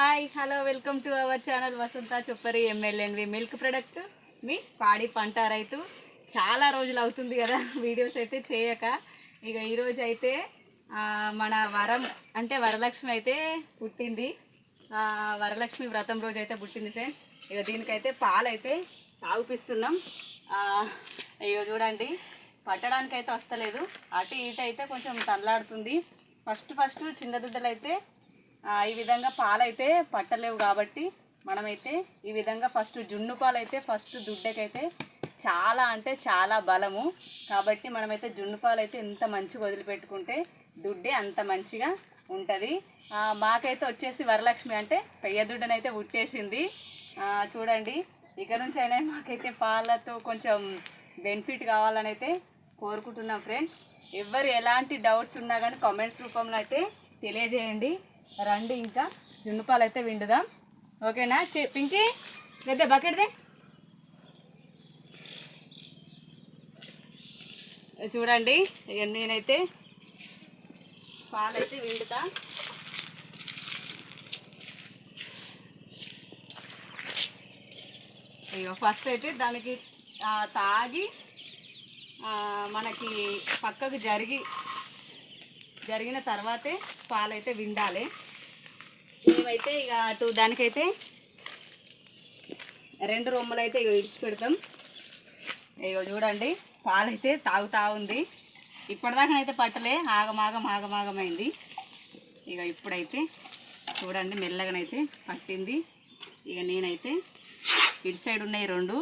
Hi hello welcome to our channel Vasantha Choppari ఎమ్మెల్యేన్వి milk product. మీ పాడి పంట రైతు. చాలా రోజులు అవుతుంది కదా వీడియోస్ అయితే చేయక. ఇక ఈరోజు అయితే మన వరం అంటే వరలక్ష్మి అయితే పుట్టింది. వరలక్ష్మి వ్రతం రోజు అయితే పుట్టింది ఫ్రెండ్స్. ఇక దీనికైతే పాలైతే తాగుపిస్తున్నాం. ఆ, ఇగో చూడండి పట్టడానికి అయితే వస్తలేదు. అటు ఇటు అయితే కొంచెం తల్లాడుతుంది. ఫస్ట్ ఫస్ట్ చిన్న దుడ్డలు అయితే ఈ విధంగా పాలైతే పట్టలేవు కాబట్టి మనమైతే ఈ విధంగా ఫస్ట్ జున్ను పాలైతే ఫస్ట్ దుడ్డకైతే చాలా అంటే చాలా బలము. కాబట్టి మనమైతే జున్ను పాలైతే ఎంత మంచిగా వదిలిపెట్టుకుంటే దుడ్డే అంత మంచిగా ఉంటుంది. మాకైతే వచ్చేసి వరలక్ష్మి అంటే పెయ్య దుడ్డనైతే ఉట్టేసింది. చూడండి ఇక నుంచి అయినా మాకైతే పాలతో కొంచెం బెనిఫిట్ కావాలని అయితే కోరుకుంటున్నాం ఫ్రెండ్స్. ఎవరు ఎలాంటి డౌట్స్ ఉన్నా కానీ కామెంట్స్ రూపంలో అయితే తెలియజేయండి. రండి ఇంకా జున్ను పాలు అయితే విండుదాం. ఓకేనా? చి- పింకీ పెద్ద బకెట్దే చూడండి ఇక నేనైతే పాలైతే విండుతా. అయ్యో ఫస్ట్ అయితే దానికి తాగి మనకి పక్కకు జరిగి జరిగిన తర్వాతే పాలైతే విండాలి. మేమైతే ఇక అటు దానికైతే రెండు రొమ్మలు అయితే ఇక ఇడిచి పెడతాం. ఇగో చూడండి పాలైతే తాగుతా ఉంది. ఇప్పటిదాకానైతే పట్టలే ఆగమాగం ఆగమాగమైంది ఇక ఇప్పుడైతే చూడండి మెల్లగానైతే పట్టింది. ఇక నేనైతే ఇటు సైడ్ ఉన్నాయి రెండు.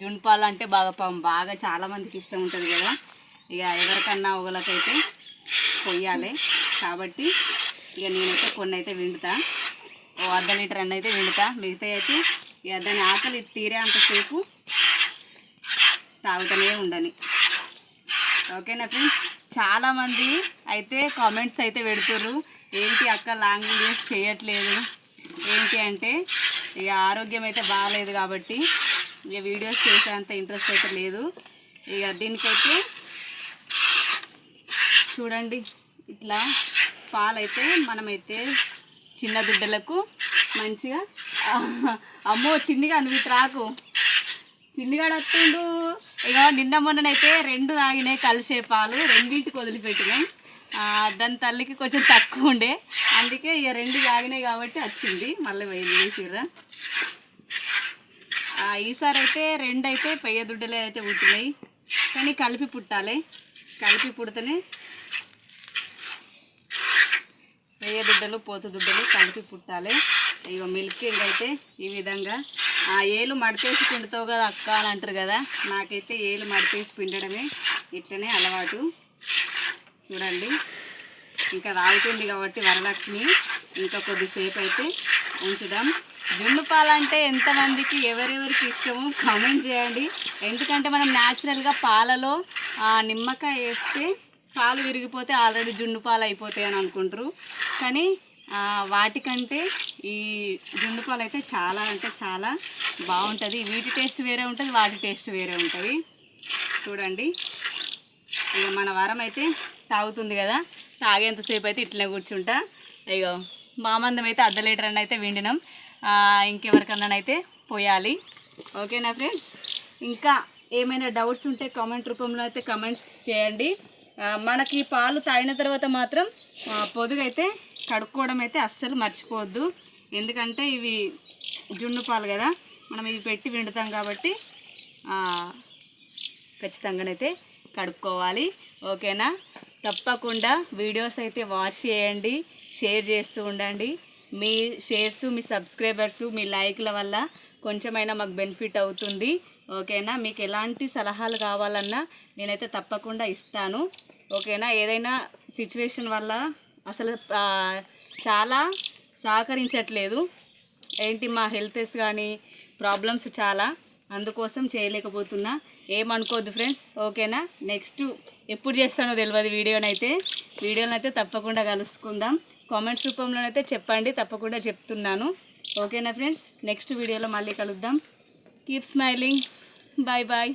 జున్పాలు అంటే బాగా పాపం బాగా చాలామందికి ఇష్టం ఉంటుంది కదా. ఇక ఎవరికన్నా ఒకలకైతే పొయ్యాలి కాబట్టి ఇక నేనైతే కొన్ని అయితే విండుతా. ఓ అర్ధ లీటర్ అన్న అయితే విండుతా మిగతా అయితే ఇక దాని ఆకలి తీరే అంతసేపు తాగుతూనే ఉండని. ఓకేనా ఫ్రెండ్స్? చాలామంది అయితే కామెంట్స్ అయితే పెడుతుర్రు. ఏంటి అక్క లాంగ్ వీడియోస్ చేయట్లేదు? ఏంటి అంటే ఇక ఆరోగ్యం అయితే బాగాలేదు కాబట్టి ఇక వీడియోస్ చేసేంత ఇంట్రెస్ట్ అయితే లేదు. ఇక దీనికైతే చూడండి. ఇట్లా పాలైతే మనమైతే చిన్న బిడ్డలకు మంచిగా? అమ్మో చిన్నిగా నువ్వు రాకు. చిన్నిగాడు వస్తుండు. ఇక నిన్న మొన్ననైతే రెండు తాగినాయి కలిసే పాలు రెండింటికి వదిలిపెట్టినాయి. దాని తల్లికి కొంచెం తక్కువ ఉండే. అందుకే ఇక రెండు తాగినాయి కాబట్టి వచ్చింది. మళ్ళీ పోయింది చీర ఈసారి అయితే రెండు అయితే పెయ్య దుడ్డలే అయితే పుట్టినాయి. కానీ కలిపి పుట్టాలి. కలిపి పుడితేనే పెయ్య దుడ్డలు పోత దుడ్డలు కలిపి పుట్టాలి. ఇక మిల్క్ అయితే ఈ విధంగా. ఆ ఏలు మడిపేసి పిండుతావు కదా అక్క అని అంటారు కదా నాకైతే ఏలు మడిపేసి పిండడమే ఇట్లనే అలవాటు. చూడండి. ఇంకా రాగుతుంది కాబట్టి వరలక్ష్మి ఇంకా కొద్దిసేపు అయితే ఉంచుదాం. జున్ను పాలంటే ఎంతమందికి ఎవరెవరికి ఇష్టమో కామెంట్ చేయండి. ఎందుకంటే మనం న్యాచురల్గా పాలలో ఆ, నిమ్మకాయ వేస్తే పాలు విరిగిపోతే ఆల్రెడీ జున్ను పాలు అయిపోతాయి అని అనుకుంటారు. కానీ వాటికంటే ఈ జున్ను పాలు అయితే చాలా అంటే చాలా బాగుంటుంది. వీటి టేస్ట్ వేరే ఉంటుంది వాటి టేస్ట్ వేరే ఉంటుంది. చూడండి. ఇక మన వారం అయితే తాగుతుంది కదా. తాగేంతసేపు అయితే ఇట్లనే కూర్చుంటా. ఇగో మామందం అయితే అర్ధ లీటర్ అని అయితే విండినాం. ఇంకెవరికన్నానైతే ఇంకెవరికన్నా అయితే పోయాలి. ఓకేనా ఫ్రెండ్స్? ఇంకా ఏమైనా డౌట్స్ ఉంటే కామెంట్ రూపంలో అయితే కమెంట్స్ చేయండి. మనకి పాలు తాగిన తర్వాత మాత్రం పొదుగైతే కడుక్కోవడం అయితే అస్సలు మర్చిపోవద్దు. ఎందుకంటే ఇవి జున్ను పాలు కదా మనం ఇవి పెట్టి విండుతాం కాబట్టి ఖచ్చితంగానైతే కడుక్కోవాలి ఓకేనా? తప్పకుండా వీడియోస్ అయితే వాచ్ చేయండి షేర్ చేస్తూ ఉండండి. మీ షేర్స్ మీ సబ్స్క్రైబర్స్ మీ లైక్ల వల్ల కొంచెమైనా మాకు బెనిఫిట్ అవుతుంది. ఓకేనా? మీకు ఎలాంటి సలహాలు కావాలన్నా నేనైతే తప్పకుండా ఇస్తాను. ఓకేనా? ఏదైనా సిచ్యువేషన్ వల్ల అసలు చాలా సహకరించట్లేదు. ఏంటి మా హెల్తెస్ కానీ ప్రాబ్లమ్స్ చాలా. అందుకోసం చేయలేకపోతున్నా. ఏమనుకోవద్దు ఫ్రెండ్స్ ఓకేనా? నెక్స్ట్ ఎప్పుడు చేస్తానో తెలియదు వీడియోనైతే. వీడియోనైతే తప్పకుండా కలుసుకుందాం. కామెంట్స్ రూపంలోనైతే చెప్పండి తప్పకుండా చెప్తున్నాను. ఓకేనా ఫ్రెండ్స్ నెక్స్ట్ వీడియోలో మళ్ళీ కలుద్దాం. Keep smiling bye bye